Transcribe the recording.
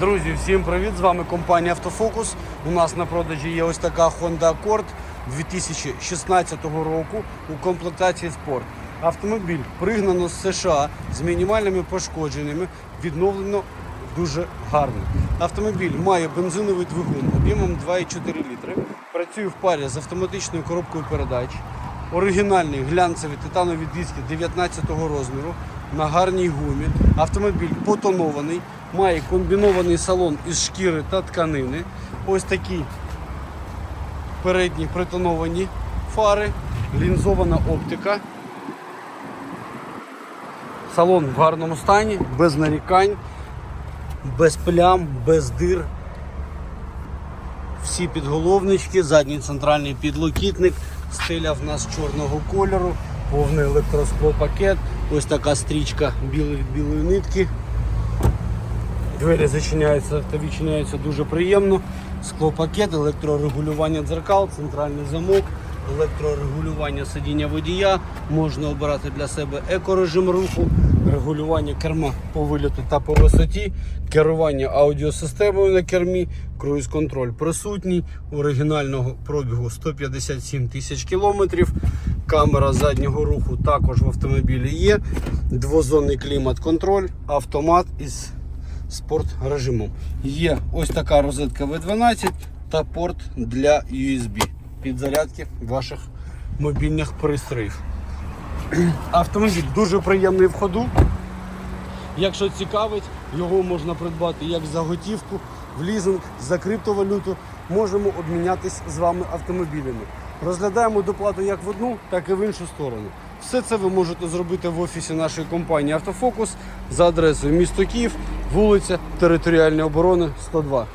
Друзі, всім привіт! З вами компанія Автофокус. У нас на продажі є ось така Honda Accord 2016 року у комплектації спорт. Автомобіль пригнано з США з мінімальними пошкодженнями, відновлено дуже гарно. Автомобіль має бензиновий двигун об'ємом 2,4 літри. Працює в парі з автоматичною коробкою передач. Оригінальні глянцеві титанові диски 19 розміру на гарній гумі. Автомобіль потонований, має комбінований салон із шкіри та тканини. Ось такі передні притоновані фари, лінзована оптика. Салон в гарному стані, без нарікань, без плям, без дир. Всі підголовнички, задній центральний підлокітник, стиля в нас чорного кольору, повний електросклопакет, ось така стрічка білої білої нитки. Двері зачиняються та відчиняються дуже приємно. Склопакет, електрорегулювання дзеркал, центральний замок, електрорегулювання сидіння водія. Можна обирати для себе екорежим руху, регулювання керма по виліту та по висоті, керування аудіосистемою на кермі, круїз-контроль присутній, оригінального пробігу 157 тисяч кілометрів. Камера заднього руху також в автомобілі є. Двозонний клімат-контроль, автомат із спорт режимом. Є ось така розетка V12 та порт для USB під зарядки ваших мобільних пристроїв. Автомобіль дуже приємний в ходу. Якщо цікавить, його можна придбати як за готівку, в лізинг, за криптовалюту. Можемо обмінятись з вами автомобілями. Розглядаємо доплату як в одну, так і в іншу сторону. Все це ви можете зробити в офісі нашої компанії Автофокус за адресою місто Київ, вулиця Територіальної оборони 102.